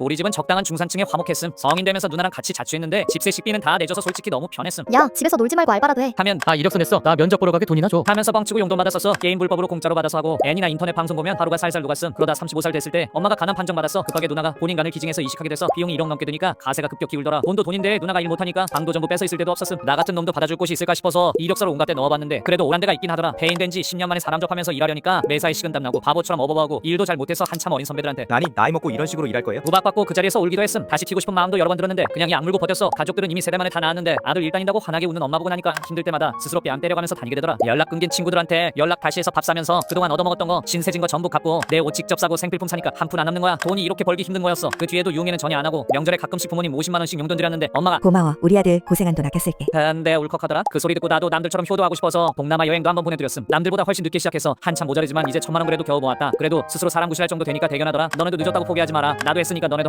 우리 집은 적당한 중산층의 화목했음. 성인 되면서 누나랑 같이 자취했는데 집세 식비는 다 내줘서 솔직히 너무 편했음. 야 집에서 놀지 말고 알바라도 해. 하면 아 이력서 냈어. 나 면접 보러 가게 돈이나 줘. 하면서 뻥치고 용돈 받았었어. 게임 불법으로 공짜로 받아서 하고 애니나 인터넷 방송 보면 하루가 살살 녹았음. 그러다 35살 됐을 때 엄마가 가난 판정 받았어 급하게 누나가 본인 간을 기증해서 이식하게 돼서 비용이 1억 넘게 드니까 가세가 급격히 울더라. 돈도 돈인데 누나가 일 못하니까 방도 전부 뺏어 있을 때도 없었음. 나 같은 놈도 받아줄 곳이 있을까 싶어서 이력서를 온갖 데 넣어봤는데 그래도 오란 데가 있긴 하더라. 배인 된 지 10년 만에 사람 접하면서 일하려니까 매사에 식은땀 나고 바보처럼 어버버하고 일도 잘 못해서 한참 어린 선배들한테 나니 나이 먹고 이런 식으로 일할 거예요? 구박 받고 그 자리에서 울기도 했음. 다시 튀고 싶은 마음도 여러 번 들었는데 그냥 약 물고 버텼어 가족들은 이미 세대 만에 다 나았는데 아들 일 다닌다고 환하게 웃는 엄마 보고 나니까 힘들 때마다 스스로 뺨 때려가면서 다니게 되더라. 연락 끊긴 친구들한테 연락 다시 해서 밥 사면서 그동안 얻어먹었던 거 신세진 거 전부 갚고 내 옷 직접 사고 생필품 사니까 한 푼 안 남는 거야. 돈이 이렇게 벌기 힘든 거였어. 그 뒤에도 유흥에는 전혀 안 하고 명절에 가끔씩 부모님 50만 원씩 용돈 드렸는데 엄마가 고마워. 우리 아들 고생한 돈 아껴쓸게. 근데 울컥하더라. 그 소리 듣고 나도 남들처럼 효도하고 싶어서 동남아 여행도 한번 보내드렸음. 남들보다 훨씬 늦게 시작해서 한참 모자르지만 이제 천만 원 그래도 겨우 모았다. 그래도 스스로 사람 구실할 정도 되니까 대견하더라. 너네도 늦었다고 포기하지 마라. 나도 했으니까 너네